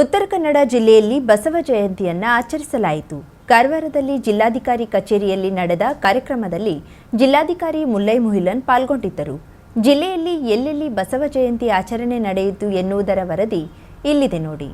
ಉತ್ತರ ಕನ್ನಡ ಜಿಲ್ಲೆಯಲ್ಲಿ ಬಸವ ಜಯಂತಿಯನ್ನು ಆಚರಿಸಲಾಯಿತು. ಕಾರವಾರದಲ್ಲಿ ಜಿಲ್ಲಾಧಿಕಾರಿ ಕಚೇರಿಯಲ್ಲಿ ನಡೆದ ಕಾರ್ಯಕ್ರಮದಲ್ಲಿ ಜಿಲ್ಲಾಧಿಕಾರಿ ಮುಲ್ಲೈ ಮುಹಿಲನ್ ಪಾಲ್ಗೊಂಡಿದ್ದರು. ಜಿಲ್ಲೆಯಲ್ಲಿ ಎಲ್ಲೆಲ್ಲಿ ಬಸವ ಜಯಂತಿ ಆಚರಣೆ ನಡೆಯಿತು ಎನ್ನುವುದರ ವರದಿ ಇಲ್ಲಿದೆ ನೋಡಿ.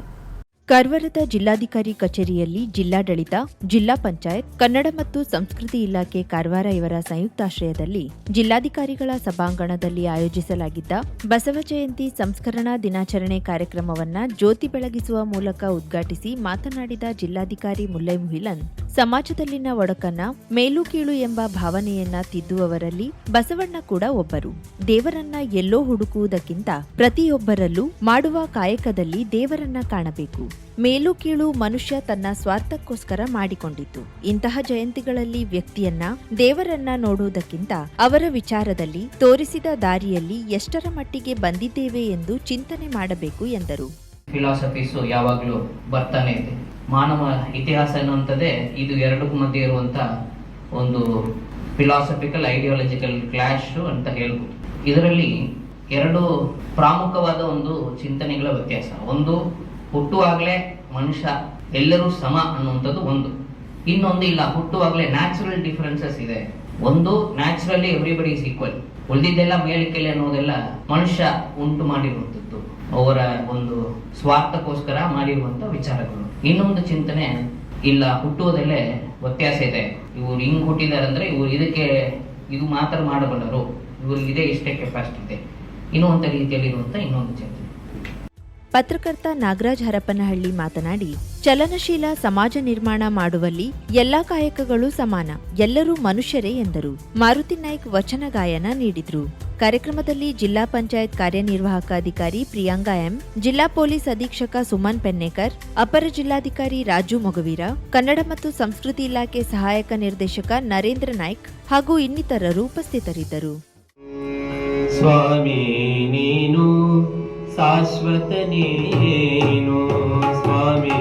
ಕಾರವಾರದ ಜಿಲ್ಲಾಧಿಕಾರಿ ಕಚೇರಿಯಲ್ಲಿ ಜಿಲ್ಲಾಡಳಿತ, ಜಿಲ್ಲಾ ಪಂಚಾಯತ್, ಕನ್ನಡ ಮತ್ತು ಸಂಸ್ಕೃತಿ ಇಲಾಖೆ ಕಾರವಾರ ಇವರ ಸಂಯುಕ್ತಾಶ್ರಯದಲ್ಲಿ ಜಿಲ್ಲಾಧಿಕಾರಿಗಳ ಸಭಾಂಗಣದಲ್ಲಿ ಆಯೋಜಿಸಲಾಗಿದ್ದ ಬಸವ ಜಯಂತಿ ಸಂಸ್ಕರಣಾ ದಿನಾಚರಣೆ ಕಾರ್ಯಕ್ರಮವನ್ನು ಜ್ಯೋತಿ ಬೆಳಗಿಸುವ ಮೂಲಕ ಉದ್ಘಾಟಿಸಿ ಮಾತನಾಡಿದ ಜಿಲ್ಲಾಧಿಕಾರಿ ಮುಲ್ಲೈ ಮುಹಿಲನ್. ಸಮಾಜದಲ್ಲಿನ ಒಡಕನ್ನ ಮೇಲು ಕೀಳು ಎಂಬ ಭಾವನೆಯನ್ನ ತಿದ್ದುವವರಲ್ಲಿ ಬಸವಣ್ಣ ಕೂಡ ಒಬ್ಬರು. ದೇವರನ್ನ ಎಲ್ಲೋ ಹುಡುಕುವುದಕ್ಕಿಂತ ಪ್ರತಿಯೊಬ್ಬರಲ್ಲೂ ಮಾಡುವ ಕಾಯಕದಲ್ಲಿ ದೇವರನ್ನ ಕಾಣಬೇಕು. ಮೇಲು ಕೀಳು ಮನುಷ್ಯ ತನ್ನ ಸ್ವಾರ್ಥಕ್ಕೋಸ್ಕರ ಮಾಡಿಕೊಂಡಿತು ಇಂತಹ ಜಯಂತಿಗಳಲ್ಲಿ ವ್ಯಕ್ತಿಯನ್ನ ದೇವರನ್ನ ನೋಡುವುದಕ್ಕಿಂತ ಅವರ ವಿಚಾರದಲ್ಲಿ ತೋರಿಸಿದ ದಾರಿಯಲ್ಲಿ ಎಷ್ಟರ ಮಟ್ಟಿಗೆ ಬಂದಿದ್ದೇವೆ ಎಂದು ಚಿಂತನೆ ಮಾಡಬೇಕು ಎಂದರು. ಫಿಲಾಸಫೀಸು ಯಾವಾಗಲೂ ಬರ್ತಾನೆ ಇದೆ. ಮಾನವ ಇತಿಹಾಸ ಅನ್ನುವಂಥದ್ದೇ ಇದು ಎರಡಕ್ಕೂ ಮಧ್ಯೆ ಇರುವಂತ ಒಂದು ಫಿಲಾಸಫಿಕಲ್ ಐಡಿಯಾಲಜಿಕಲ್ ಕ್ಲಾಶ್ ಅಂತ ಹೇಳ್ಬೋದು. ಇದರಲ್ಲಿ ಎರಡು ಪ್ರಾಮುಖವಾದ ಒಂದು ಚಿಂತನೆಗಳ ವ್ಯತ್ಯಾಸ. ಒಂದು ಹುಟ್ಟುವಾಗಲೇ ಮನುಷ್ಯ ಎಲ್ಲರೂ ಸಮ ಅನ್ನುವಂಥದ್ದು ಒಂದು. ಇನ್ನೊಂದು ಇಲ್ಲ, ಹುಟ್ಟುವಾಗಲೇ ನ್ಯಾಚುರಲ್ ಡಿಫರೆನ್ಸಸ್ ಇದೆ. ಒಂದು ನ್ಯಾಚುರಲಿ ಎವ್ರಿಬಡಿ ಇಸ್ ಈಕ್ವಲ್ ಉಳಿದಿದ್ದೆಲ್ಲ ಮೇಲಿಕೆಲೆ ಅನ್ನೋದೆಲ್ಲ ಮನುಷ್ಯ ಉಂಟು ಮಾಡಿರುವಂಥದ್ದು, ಅವರ ಒಂದು ಸ್ವಾರ್ಥಕ್ಕೋಸ್ಕರ ಮಾಡಿರುವಂತ ವಿಚಾರಗಳು. ಇನ್ನೊಂದು ಚಿಂತನೆ ಇಲ್ಲ, ಹುಟ್ಟುವುದಲ್ಲೇ ವ್ಯತ್ಯಾಸ ಇದೆ. ಇವ್ರು ಹಿಂಗ್ ಹುಟ್ಟಿದಾರೆ ಅಂದ್ರೆ ಇವ್ರು ಇದಕ್ಕೆ ಇದು ಮಾತ್ರ ಮಾಡಬಲ್ಲರು. ಇವ್ರಿಗೆ ಇದೇ ಇಷ್ಟೇ ಕೆಪಾಸಿಟಿ ಇದೆ. ಇನ್ನೊಂದು ರೀತಿಯಲ್ಲಿ ಇರುವಂತ ಇನ್ನೊಂದು ಚಿಂತನೆ. ಪತ್ರಕರ್ತ ನಾಗರಾಜ್ ಹರಪನಹಳ್ಳಿ ಮಾತನಾಡಿ, ಚಲನಶೀಲ ಸಮಾಜ ನಿರ್ಮಾಣ ಮಾಡುವಲ್ಲಿ ಎಲ್ಲಾ ಕಾಯಕಗಳು ಸಮಾನ, ಎಲ್ಲರೂ ಮನುಷ್ಯರೇ ಎಂದರು. ಮಾರುತಿ ನಾಯ್ಕ್ ವಚನ ಗಾಯನ ನೀಡಿದ್ರು. ಕಾರ್ಯಕ್ರಮದಲ್ಲಿ ಜಿಲ್ಲಾ ಪಂಚಾಯತ್ ಕಾರ್ಯನಿರ್ವಾಹಕ ಅಧಿಕಾರಿ ಪ್ರಿಯಾಂಕಾ ಎಂ, ಜಿಲ್ಲಾ ಪೊಲೀಸ್ ಅಧೀಕ್ಷಕ ಸುಮನ್ ಪೆನ್ನೇಕರ್, ಅಪರ ಜಿಲ್ಲಾಧಿಕಾರಿ ರಾಜು ಮೊಗವೀರ, ಕನ್ನಡ ಮತ್ತು ಸಂಸ್ಕೃತಿ ಇಲಾಖೆ ಸಹಾಯಕ ನಿರ್ದೇಶಕ ನರೇಂದ್ರ ನಾಯ್ಕ್ ಹಾಗೂ ಇನ್ನಿತರರು ಉಪಸ್ಥಿತರಿದ್ದರು. ಶಾಶ್ವತ ನೀನು ಸ್ವಾಮಿ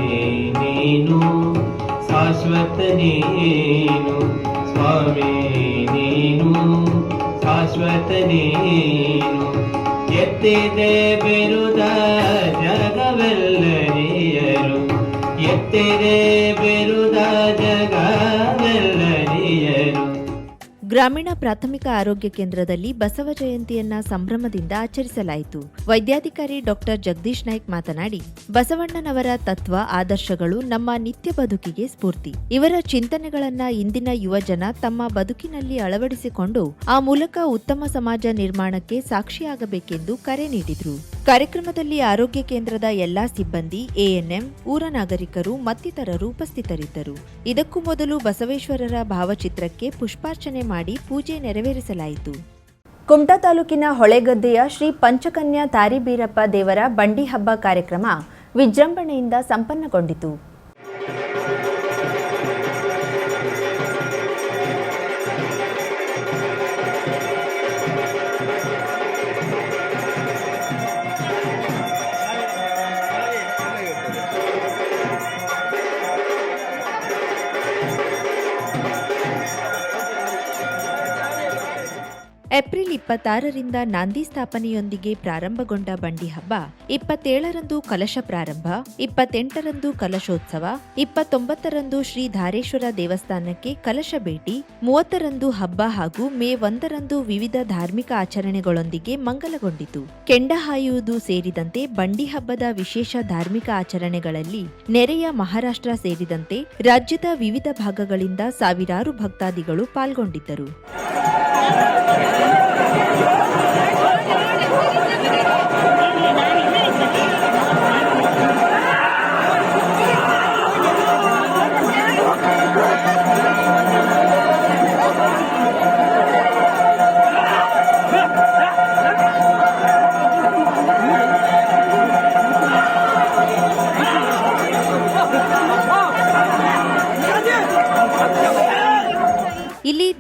ನೀನು ಶಾಶ್ವತ ನೀನು ಸ್ವಾಮಿ ನೀನು ಶಾಶ್ವತ ನೀನು ಎತ್ತಿದೆ ಬಿರುದ ಜಗವೆಲ್ಲರಿಯರು ಎತ್ತಿದೆ ಗ್ರಾಮೀಣ ಪ್ರಾಥಮಿಕ ಆರೋಗ್ಯ ಕೇಂದ್ರದಲ್ಲಿ ಬಸವ ಜಯಂತಿಯನ್ನ ಸಂಭ್ರಮದಿಂದ ಆಚರಿಸಲಾಯಿತು. ವೈದ್ಯಾಧಿಕಾರಿ ಡಾಕ್ಟರ್ ಜಗದೀಶ್ ನಾಯ್ಕ್ ಮಾತನಾಡಿ, ಬಸವಣ್ಣನವರ ತತ್ವ, ಆದರ್ಶಗಳು ನಮ್ಮ ನಿತ್ಯ ಬದುಕಿಗೆ ಸ್ಫೂರ್ತಿ. ಇವರ ಚಿಂತನೆಗಳನ್ನ ಇಂದಿನ ಯುವಜನ ತಮ್ಮ ಬದುಕಿನಲ್ಲಿ ಅಳವಡಿಸಿಕೊಂಡು ಆ ಮೂಲಕ ಉತ್ತಮ ಸಮಾಜ ನಿರ್ಮಾಣಕ್ಕೆ ಸಾಕ್ಷಿಯಾಗಬೇಕೆಂದು ಕರೆ ನೀಡಿದರು. ಕಾರ್ಯಕ್ರಮದಲ್ಲಿ ಆರೋಗ್ಯ ಕೇಂದ್ರದ ಎಲ್ಲಾ ಸಿಬ್ಬಂದಿ, ಎಎನ್ಎಂ, ಊರ ನಾಗರಿಕರು, ಮತ್ತಿತರರು ಉಪಸ್ಥಿತರಿದ್ದರು. ಇದಕ್ಕೂ ಮೊದಲು ಬಸವೇಶ್ವರರ ಭಾವಚಿತ್ರಕ್ಕೆ ಪುಷ್ಪಾರ್ಚನೆ ಮಾಡಿ ಪೂಜೆ ನೆರವೇರಿಸಲಾಯಿತು. ಕುಮಟಾ ತಾಲೂಕಿನ ಹೊಳೆಗದ್ದೆಯ ಶ್ರೀ ಪಂಚಕನ್ಯಾ ತಾರಿಬೀರಪ್ಪ ದೇವರ ಬಂಡಿ ಹಬ್ಬ ಕಾರ್ಯಕ್ರಮ ವಿಜೃಂಭಣೆಯಿಂದ ಸಂಪನ್ನಗೊಂಡಿತು. ಏಪ್ರಿಲ್ ಇಪ್ಪತ್ತಾರರಿಂದ ನಾಂದಿ ಸ್ಥಾಪನೆಯೊಂದಿಗೆ ಪ್ರಾರಂಭಗೊಂಡ ಬಂಡಿ ಹಬ್ಬ, ಇಪ್ಪತ್ತೇಳರಂದು ಕಲಶ ಪ್ರಾರಂಭ, ಇಪ್ಪತ್ತೆಂಟರಂದು ಕಲಶೋತ್ಸವ, ಇಪ್ಪತ್ತೊಂಬತ್ತರಂದು ಶ್ರೀ ಧಾರೇಶ್ವರ ದೇವಸ್ಥಾನಕ್ಕೆ ಕಲಶ ಭೇಟಿ, ಮೂವತ್ತರಂದು ಹಬ್ಬ ಹಾಗೂ ಮೇ ಒಂದರಂದು ವಿವಿಧ ಧಾರ್ಮಿಕ ಆಚರಣೆಗಳೊಂದಿಗೆ ಮಂಗಲಗೊಂಡಿತು. ಕೆಂಡ ಹಾಯುವುದು ಸೇರಿದಂತೆ ಬಂಡಿ ಹಬ್ಬದ ವಿಶೇಷ ಧಾರ್ಮಿಕ ಆಚರಣೆಗಳಲ್ಲಿ ನೆರೆಯ ಮಹಾರಾಷ್ಟ್ರ ಸೇರಿದಂತೆ ರಾಜ್ಯದ ವಿವಿಧ ಭಾಗಗಳಿಂದ ಸಾವಿರಾರು ಭಕ್ತಾದಿಗಳು ಪಾಲ್ಗೊಂಡಿದ್ದರು. Thank you.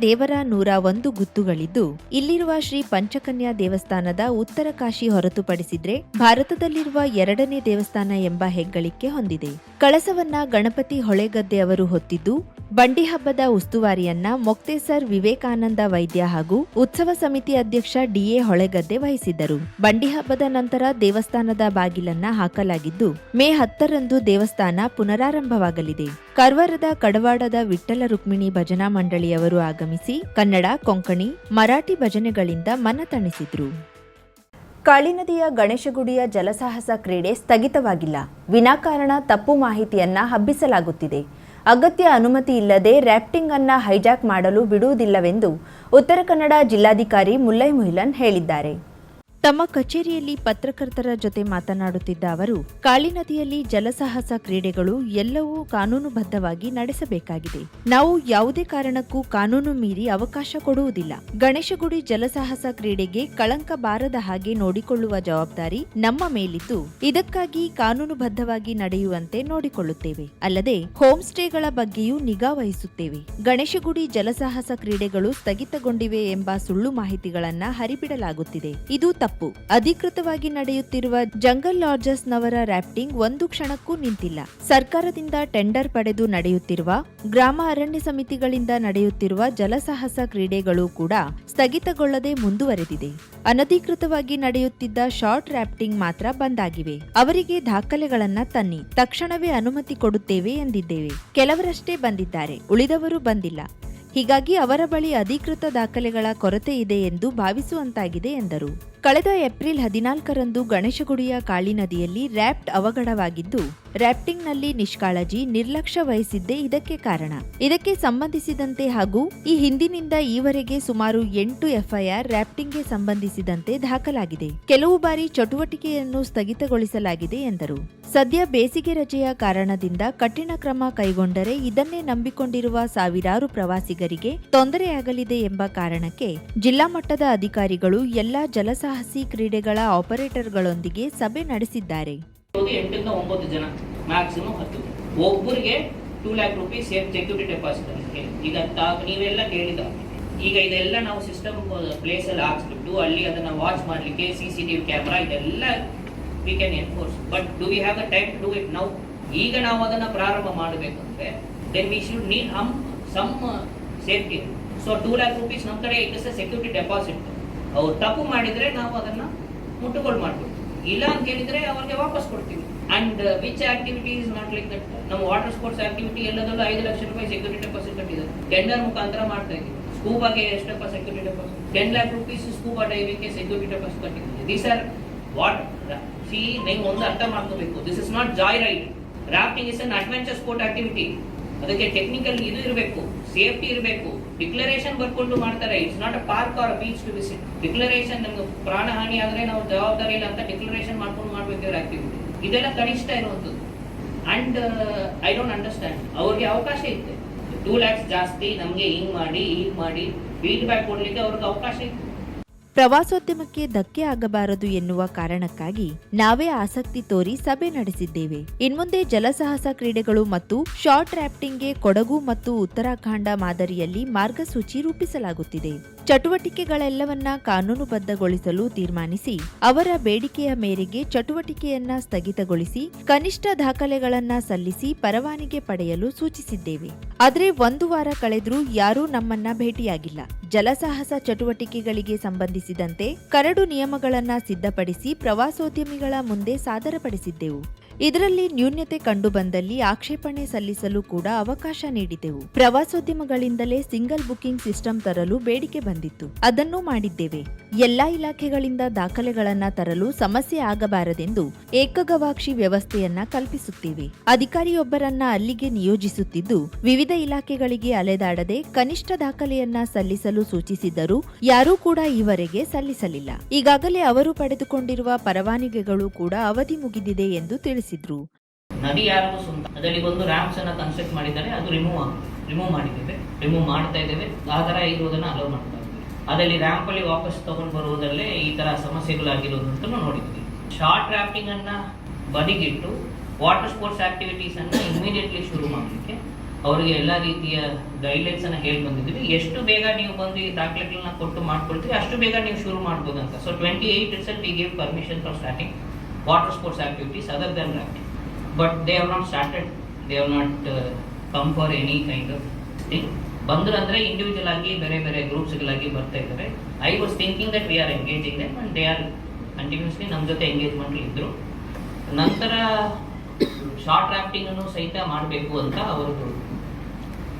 ದೇವರ ನೂರ ಒಂದು ಗುತ್ತುಗಳಿದ್ದು, ಇಲ್ಲಿರುವ ಶ್ರೀ ಪಂಚಕನ್ಯಾ ದೇವಸ್ಥಾನದ ಉತ್ತರ ಕಾಶಿ ಹೊರತುಪಡಿಸಿದ್ರೆ ಭಾರತದಲ್ಲಿರುವ ಎರಡನೇ ದೇವಸ್ಥಾನ ಎಂಬ ಹೆಗ್ಗಳಿಕೆ ಹೊಂದಿದೆ. ಕಳಸವನ್ನ ಗಣಪತಿ ಹೊಳೆಗದ್ದೆ ಅವರು ಹೊತ್ತಿದ್ದು, ಬಂಡಿ ಹಬ್ಬದ ಉಸ್ತುವಾರಿಯನ್ನ ಮೊಕ್ತೇಸರ್ ವಿವೇಕಾನಂದ ವೈದ್ಯ ಹಾಗೂ ಉತ್ಸವ ಸಮಿತಿ ಅಧ್ಯಕ್ಷ ಡಿಎ ಹೊಳೆಗದ್ದೆ ವಹಿಸಿದ್ದರು. ಬಂಡಿ ಹಬ್ಬದ ನಂತರ ದೇವಸ್ಥಾನದ ಬಾಗಿಲನ್ನ ಹಾಕಲಾಗಿದ್ದು, ಮೇ ಹತ್ತರಂದು ದೇವಸ್ಥಾನ ಪುನರಾರಂಭವಾಗಲಿದೆ. ಕಾರವಾರದ ಕಡವಾಡದ ವಿಠ್ಠಲ ರುಕ್ಮಿಣಿ ಭಜನಾ ಮಂಡಳಿಯವರು ಆಗಮಿಸಿ ಕನ್ನಡ, ಕೊಂಕಣಿ, ಮರಾಠಿ ಭಜನೆಗಳಿಂದ ಮನ ತಣಿಸಿದ್ರು. ಕಾಳಿನದಿಯ ಗಣೇಶಗುಡಿಯ ಜಲಸಾಹಸ ಕ್ರೀಡೆ ಸ್ಥಗಿತವಾಗಿಲ್ಲ. ವಿನಾಕಾರಣ ತಪ್ಪು ಮಾಹಿತಿಯನ್ನ ಹಬ್ಬಿಸಲಾಗುತ್ತಿದೆ. ಅಗತ್ಯ ಅನುಮತಿ ಇಲ್ಲದೆ ರ್ಯಾಫ್ಟಿಂಗ್ ಅನ್ನ ಹೈಜಾಕ್ ಮಾಡಲು ಬಿಡುವುದಿಲ್ಲವೆಂದು ಉತ್ತರ ಕನ್ನಡ ಜಿಲ್ಲಾಧಿಕಾರಿ ಮುಲ್ಲೈ ಮುಹಿಲನ್ ಹೇಳಿದ್ದಾರೆ. ತಮ್ಮ ಕಚೇರಿಯಲ್ಲಿ ಪತ್ರಕರ್ತರ ಜೊತೆ ಮಾತನಾಡುತ್ತಿದ್ದ ಅವರು, ಕಾಳಿ ನದಿಯಲ್ಲಿ ಜಲಸಾಹಸ ಕ್ರೀಡೆಗಳು ಎಲ್ಲವೂ ಕಾನೂನುಬದ್ಧವಾಗಿ ನಡೆಸಬೇಕಾಗಿದೆ. ನಾವು ಯಾವುದೇ ಕಾರಣಕ್ಕೂ ಕಾನೂನು ಮೀರಿ ಅವಕಾಶ ಕೊಡುವುದಿಲ್ಲ. ಗಣೇಶಗುಡಿ ಜಲಸಾಹಸ ಕ್ರೀಡೆಗೆ ಕಳಂಕ ಬಾರದ ಹಾಗೆ ನೋಡಿಕೊಳ್ಳುವ ಜವಾಬ್ದಾರಿ ನಮ್ಮ ಮೇಲಿದ್ದು ಇದಕ್ಕಾಗಿ ಕಾನೂನುಬದ್ಧವಾಗಿ ನಡೆಯುವಂತೆ ನೋಡಿಕೊಳ್ಳುತ್ತೇವೆ. ಅಲ್ಲದೆ ಹೋಮ್ ಸ್ಟೇಗಳ ಬಗ್ಗೆಯೂ ನಿಗಾ ವಹಿಸುತ್ತೇವೆ. ಗಣೇಶಗುಡಿ ಜಲಸಾಹಸ ಕ್ರೀಡೆಗಳು ಸ್ಥಗಿತಗೊಂಡಿವೆ ಎಂಬ ಸುಳ್ಳು ಮಾಹಿತಿಗಳನ್ನ ಹರಿಬಿಡಲಾಗುತ್ತಿದೆ. ಇದು ತಪ್ಪು. ಅಧಿಕೃತವಾಗಿ ನಡೆಯುತ್ತಿರುವ ಜಂಗಲ್ ಲಾಡ್ಜಸ್ ನವರ ರ್ಯಾಫ್ಟಿಂಗ್ ಒಂದು ಕ್ಷಣಕ್ಕೂ ನಿಂತಿಲ್ಲ. ಸರ್ಕಾರದಿಂದ ಟೆಂಡರ್ ಪಡೆದು ನಡೆಯುತ್ತಿರುವ ಗ್ರಾಮ ಅರಣ್ಯ ಸಮಿತಿಗಳಿಂದ ನಡೆಯುತ್ತಿರುವ ಜಲಸಾಹಸ ಕ್ರೀಡೆಗಳು ಕೂಡ ಸ್ಥಗಿತಗೊಳ್ಳದೆ ಮುಂದುವರೆದಿದೆ. ಅನಧಿಕೃತವಾಗಿ ನಡೆಯುತ್ತಿದ್ದ ಶಾರ್ಟ್ ರ್ಯಾಫ್ಟಿಂಗ್ ಮಾತ್ರ ಬಂದಾಗಿವೆ. ಅವರಿಗೆ ದಾಖಲೆಗಳನ್ನ ತನ್ನಿ. ತಕ್ಷಣವೇ ಅನುಮತಿ ಕೊಡುತ್ತೇವೆ ಎಂದಿದ್ದೇವೆ. ಕೆಲವರಷ್ಟೇ ಬಂದಿದ್ದಾರೆ. ಉಳಿದವರು ಬಂದಿಲ್ಲ. ಹೀಗಾಗಿ ಅವರ ಬಳಿ ಅಧಿಕೃತ ದಾಖಲೆಗಳ ಕೊರತೆ ಇದೆ ಎಂದು ಭಾವಿಸುವಂತಾಗಿದೆ ಎಂದರು. ಕಳೆದ ಏಪ್ರಿಲ್ ಹದಿನಾಲ್ಕರಂದು ಗಣೇಶಗುಡಿಯ ಕಾಳಿ ನದಿಯಲ್ಲಿ ರ್ಯಾಪ್ಟ್ ಅವಘಡವಾಗಿದ್ದು, ರ್ಯಾಪ್ಟಿಂಗ್ನಲ್ಲಿ ನಿಷ್ಕಾಳಜಿ, ನಿರ್ಲಕ್ಷ್ಯ ವಹಿಸಿದ್ದೇ ಇದಕ್ಕೆ ಕಾರಣ. ಇದಕ್ಕೆ ಸಂಬಂಧಿಸಿದಂತೆ ಹಾಗೂ ಈ ಹಿಂದಿನಿಂದ ಈವರೆಗೆ ಸುಮಾರು ಎಂಟು ಎಫ್ಐಆರ್ ರ್ಯಾಪ್ಟಿಂಗ್ಗೆ ಸಂಬಂಧಿಸಿದಂತೆ ದಾಖಲಾಗಿದೆ. ಕೆಲವು ಬಾರಿ ಚಟುವಟಿಕೆಯನ್ನು ಸ್ಥಗಿತಗೊಳಿಸಲಾಗಿದೆ ಎಂದರು. ಸದ್ಯ ಬೇಸಿಗೆ ರಜೆಯ ಕಾರಣದಿಂದ ಕಠಿಣ ಕ್ರಮ ಕೈಗೊಂಡರೆ ಇದನ್ನೇ ನಂಬಿಕೊಂಡಿರುವ ಸಾವಿರಾರು ಪ್ರವಾಸಿಗರಿಗೆ ತೊಂದರೆಯಾಗಲಿದೆ ಎಂಬ ಕಾರಣಕ್ಕೆ ಜಿಲ್ಲಾ ಮಟ್ಟದ ಅಧಿಕಾರಿಗಳು ಎಲ್ಲಾ ಜಲಸಾಹಸಿ ಕ್ರೀಡೆಗಳ ಆಪರೇಟರ್ಗಳೊಂದಿಗೆ ಸಭೆ ನಡೆಸಿದ್ದಾರೆ. ಎಂಟರಿಂದ ಒಂಬತ್ತು ಜನ ಮ್ಯಾಕ್ಸಿಮಮ್ ಹತ್ತು ಒಬ್ಬರಿಗೆ two lakh rupees security deposit ಈಗ ತಾ- ನೀವೆಲ್ಲ ಕೇಳಿದ ಈಗ ಇದೆಲ್ಲ ನಾವು ಸಿಸ್ಟಮ್ ಪ್ಲೇಸ್ ಅಲ್ಲಿ ಹಾಕ್ಸ್ಬಿಟ್ಟು ಅಲ್ಲಿ ಅದನ್ನ ವಾಚ್ ಮಾಡ್ಲಿಕ್ಕೆ ಸಿ ಸಿ ಟಿವಿ ಕ್ಯಾಮ್ರಾ ಇದೆಲ್ಲ we can enforce but do we have a time to do it now ಈಗ ನಾವು ಅದನ್ನ ಪ್ರಾರಂಭ ಮಾಡಬೇಕಂದ್ರೆ then we should need hmm some safety so two lakh rupees ನಮ್ಮ ಕಡೆ it is a security deposit ಅವ್ರು ತಪ್ಪು ಮಾಡಿದ್ರೆ ನಾವು ಅದನ್ನ ಮುಟ್ಟುಗೋಲು ಮಾಡ್ಕೊಡ್ತೀವಿ ಇಲ್ಲ ಅಂತ ಹೇಳಿದ್ರೆ ಅವ್ರಿಗೆ ವಾಪಸ್ ಕೊಡ್ತೀವಿ. And which activity is not like that ನಮ್ಮ ವಾಟರ್ ಸ್ಪೋರ್ಟ್ಸ್ ಆಕ್ಟಿವಿಟಿ ಎಲ್ಲದಲ್ಲೂ ಐದು ಲಕ್ಷ ರೂಪಾಯಿ ಸೆಕ್ಯೂರಿಟಿ ಡೆಪಾಸಿಟ್ ಕಟ್ಟಿದ್ದಾರೆ. ಟೆಂಡರ್ ಮುಖಾಂತರ ಮಾಡ್ತಾ ಇದ್ದೀವಿ. ಸ್ಕೂಬಾಗೆ ಎಷ್ಟಪ್ಪ security deposit ten lakh rupees scuba ಡೈವಿಂಗ್ಗೆ security deposit ಕಟ್ಟಿದ್ದೀವಿ ದೀಸ್ ಆರ್ ವಾಟ್ ಸಿ ನೀವು ಒಂದು ಅರ್ಥ ಮಾಡ್ಕೋಬೇಕು. This is not joy ride rafting is an adventure sport activity ಅದಕ್ಕೆ ಟೆಕ್ನಿಕಲ್ ಇದು ಇರಬೇಕು. ಸೇಫ್ಟಿ ಇರಬೇಕು. ಡಿಕ್ಲರೇಷನ್ ಬರ್ಕೊಂಡು ಮಾಡ್ತಾರೆ. It's not a park or beach to visit declaration ನಮ್ಗೆ ಪ್ರಾಣ ಹಾನಿ ಆದ್ರೆ ನಾವು ಜವಾಬ್ದಾರಿ ಇಲ್ಲ ಅಂತ ಡಿಕ್ಲರೇಷನ್ ಮಾಡ್ಕೊಂಡು ಮಾಡ್ಬೇಕಾದ್ರೆ ಆಕ್ಟಿವಿಟಿ ಇದೆಲ್ಲ ಕನಿಷ್ಠ ಇರುವಂತದ್ದು ಅಂಡ್ ಐ ಡೋಂಟ್ ಅಂಡರ್ಸ್ಟ್ಯಾಂಡ್ ಅವ್ರಿಗೆ ಅವಕಾಶ ಇತ್ತು. ಟೂ ಲ್ಯಾಕ್ಸ್ ಜಾಸ್ತಿ, ನಮಗೆ ಹಿಂಗ್ ಮಾಡಿ ಹಿಂಗ್ ಮಾಡಿ ಫೀಡ್ಬ್ಯಾಕ್ ಕೊಡ್ಲಿಕ್ಕೆ ಅವ್ರಿಗೆ ಅವಕಾಶ ಇತ್ತು. ಪ್ರವಾಸೋದ್ಯಮಕ್ಕೆ ಧಕ್ಕೆ ಆಗಬಾರದು ಎನ್ನುವ ಕಾರಣಕ್ಕಾಗಿ ನಾವೇ ಆಸಕ್ತಿ ತೋರಿ ಸಭೆ ನಡೆಸಿದ್ದೇವೆ. ಇನ್ಮುಂದೆ ಜಲಸಾಹಸ ಕ್ರೀಡೆಗಳು ಮತ್ತು ಶಾರ್ಟ್ ರ್ಯಾಫ್ಟಿಂಗ್ಗೆ ಕೊಡಗು ಮತ್ತು ಉತ್ತರಾಖಂಡ ಮಾದರಿಯಲ್ಲಿ ಮಾರ್ಗಸೂಚಿ ರೂಪಿಸಲಾಗುತ್ತಿದೆ. ಚಟುವಟಿಕೆಗಳೆಲ್ಲವನ್ನ ಕಾನೂನುಬದ್ಧಗೊಳಿಸಲು ತೀರ್ಮಾನಿಸಿ, ಅವರ ಬೇಡಿಕೆಯ ಮೇರೆಗೆ ಚಟುವಟಿಕೆಯನ್ನ ಸ್ಥಗಿತಗೊಳಿಸಿ, ಕನಿಷ್ಠ ದಾಖಲೆಗಳನ್ನ ಸಲ್ಲಿಸಿ ಪರವಾನಿಗೆ ಪಡೆಯಲು ಸೂಚಿಸಿದ್ದೇವೆ. ಆದರೆ ಒಂದು ವಾರ ಕಳೆದರೂ ಯಾರೂ ನಮ್ಮನ್ನ ಭೇಟಿಯಾಗಿಲ್ಲ. ಜಲಸಾಹಸ ಚಟುವಟಿಕೆಗಳಿಗೆ ಸಂಬಂಧಿಸಿದಂತೆ ಕರಡು ನಿಯಮಗಳನ್ನ ಸಿದ್ಧಪಡಿಸಿ ಪ್ರವಾಸೋದ್ಯಮಿಗಳ ಮುಂದೆ ಸಾದರಪಡಿಸಿದ್ದೆವು. ಇದರಲ್ಲಿ ನ್ಯೂನ್ಯತೆ ಕಂಡುಬಂದಲ್ಲಿ ಆಕ್ಷೇಪಣೆ ಸಲ್ಲಿಸಲು ಕೂಡ ಅವಕಾಶ ನೀಡಿದೆವು. ಪ್ರವಾಸೋದ್ಯಮಗಳಿಂದಲೇ ಸಿಂಗಲ್ ಬುಕಿಂಗ್ ಸಿಸ್ಟಮ್ ತರಲು ಬೇಡಿಕೆ ಬಂದಿತ್ತು. ಅದನ್ನೂ ಮಾಡಿದ್ದೇವೆ. ಎಲ್ಲಾ ಇಲಾಖೆಗಳಿಂದ ದಾಖಲೆಗಳನ್ನ ತರಲು ಸಮಸ್ಯೆ ಆಗಬಾರದೆಂದು ಏಕಗವಾಕ್ಷಿ ವ್ಯವಸ್ಥೆಯನ್ನ ಕಲ್ಪಿಸುತ್ತೇವೆ. ಅಧಿಕಾರಿಯೊಬ್ಬರನ್ನ ಅಲ್ಲಿಗೆ ನಿಯೋಜಿಸುತ್ತಿದ್ದು, ವಿವಿಧ ಇಲಾಖೆಗಳಿಗೆ ಅಲೆದಾಡದೆ ಕನಿಷ್ಠ ದಾಖಲೆಯನ್ನ ಸಲ್ಲಿಸಲು ಸೂಚಿಸಿದ್ದರೂ ಯಾರೂ ಕೂಡ ಈವರೆಗೆ ಸಲ್ಲಿಸಲಿಲ್ಲ. ಈಗಾಗಲೇ ಅವರು ಪಡೆದುಕೊಂಡಿರುವ ಪರವಾನಿಗೆಗಳು ಕೂಡ ಅವಧಿ ಮುಗಿದಿದೆ ಎಂದು ತಿಳಿಸಿದ್ರು ನದಿ ಯಾರಿಗೂ ಸ್ವಂತ. ಅದರಲ್ಲಿ ಒಂದು ರ್ಯಾಂಪ್ಸ್ ಅನ್ನ ಕನ್ಸ್ಟ್ರಕ್ಟ್ ಮಾಡಿದ್ದಾರೆ. ಅದು ರಿಮೂವ್ ರಿಮೂವ್ ಮಾಡಿದ್ದೇವೆ. ರಿಮೂವ್ ಮಾಡ್ತಾ ಇದ್ದೇವೆ. ಆ ತರ ಇರುವುದನ್ನ ಅಲೋ ಮಾಡ್ತಾ ಇದ್ದೀವಿ. ಅದರಲ್ಲಿ ಅಲ್ಲಿ ವಾಪಸ್ ತಗೊಂಡು ಬರುವುದಲ್ಲೇ ಈ ತರ ಸಮಸ್ಯೆಗಳಾಗಿರೋದಂತ ನೋಡಿದ್ವಿ. ಶಾರ್ಟ್ ರಾಫ್ಟಿಂಗ್ ಅನ್ನ ಬದಿಗಿಟ್ಟು ವಾಟರ್ ಸ್ಪೋರ್ಟ್ಸ್ ಆಕ್ಟಿವಿಟೀಸ್ ಅನ್ನ ಇಮಿಡಿಯೇಟ್ಲಿ ಶುರು ಮಾಡಲಿಕ್ಕೆ ಅವರಿಗೆ ಎಲ್ಲ ರೀತಿಯ ಗೈಡ್ಲೈನ್ಸ್ ಅನ್ನ ಹೇಳಿ ಬಂದಿದ್ವಿ ಎಷ್ಟು ಬೇಗ ನೀವು ಬಂದು ಈ ದಾಖಲೆಗಳನ್ನ ಕೊಟ್ಟು ಮಾಡ್ಕೊಳ್ತೀವಿ ಅಷ್ಟು ಬೇಗ ನೀವು ಶುರು ಮಾಡ್ಬೋದು ಅಂತ so twenty eight percent we give permission for starting water sports activities other than rafting. But they have not started, they have not uh, come for any kind of thing. ಬಂದ್ರು ಅಂದ್ರೆ ಇಂಡಿವಿಜುವಲ್ ಆಗಿ ಬೇರೆ ಬೇರೆ ಗ್ರೂಪ್ಸ್ಗಳಾಗಿ ಬರ್ತಾ ಇದ್ದಾರೆ I was thinking that we are engaging them and they are continuously ನಮ್ಮ ಜೊತೆ ಎಂಗೇಜ್ಮೆಂಟ್ ಇದ್ರು ನಂತರ ಶಾರ್ಟ್ ರ್ಯಾಫ್ಟಿಂಗ್ ಸಹಿತ ಮಾಡಬೇಕು ಅಂತ ಅವರದ್ದು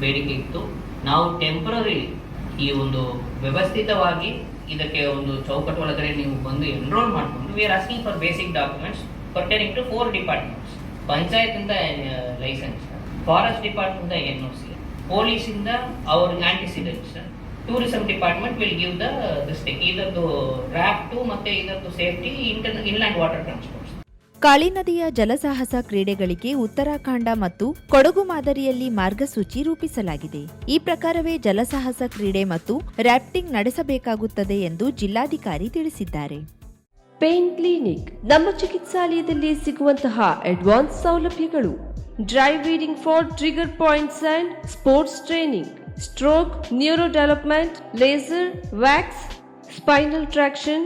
ಬೇಡಿಕೆ ಇತ್ತು ನಾವು ಟೆಂಪರರಿ ಈ ಒಂದು ವ್ಯವಸ್ಥಿತವಾಗಿ ಇದಕ್ಕೆ ಒಂದು ಚೌಕಟ್ಟು ಒಳಗಡೆ ನೀವು ಬಂದು ಎನ್ರೋಲ್ ಮಾಡಿಕೊಂಡು we are asking for basic documents pertaining to four departments panchayat ಇಂದ licence forest department N O C police ಇಂದ ಅವ್ರ antecedents tourism department will give the this thing ಇದರದ್ದು ರ್ಯಾಫ್ಟು ಮತ್ತೆ ಇದರದ್ದು safety inter inland water transports Kali ನದಿಯ ಜಲಸಾಹಸ ಕ್ರೀಡೆಗಳಿಗೆ ಉತ್ತರಾಖಂಡ ಮತ್ತು ಕೊಡಗು ಮಾದರಿಯಲ್ಲಿ ಮಾರ್ಗಸೂಚಿ ರೂಪಿಸಲಾಗಿದೆ. ಈ ಪ್ರಕಾರವೇ ಜಲಸಾಹಸ ಕ್ರೀಡೆ ಮತ್ತು ರ್ಯಾಫ್ಟಿಂಗ್ ನಡೆಸಬೇಕಾಗುತ್ತದೆ ಎಂದು ಜಿಲ್ಲಾಧಿಕಾರಿ ತಿಳಿಸಿದ್ದಾರೆ. ಪೇನ್ ಕ್ಲಿನಿಕ್ ನಮ್ಮ ಚಿಕಿತ್ಸಾಲಯದಲ್ಲಿ ಸಿಗುವಂತಹ ಅಡ್ವಾನ್ಸ್ ಸೌಲಭ್ಯಗಳು. Dry needling for trigger points and sports training. Stroke neuro development laser, wax, spinal traction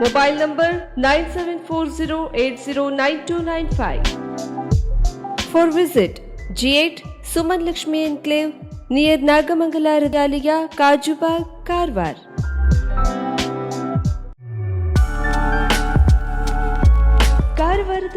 mobile number 9740809295 for visit G eight Suman Lakshmi enclave near Nagamangala रदालिया Kajubag, Karwar.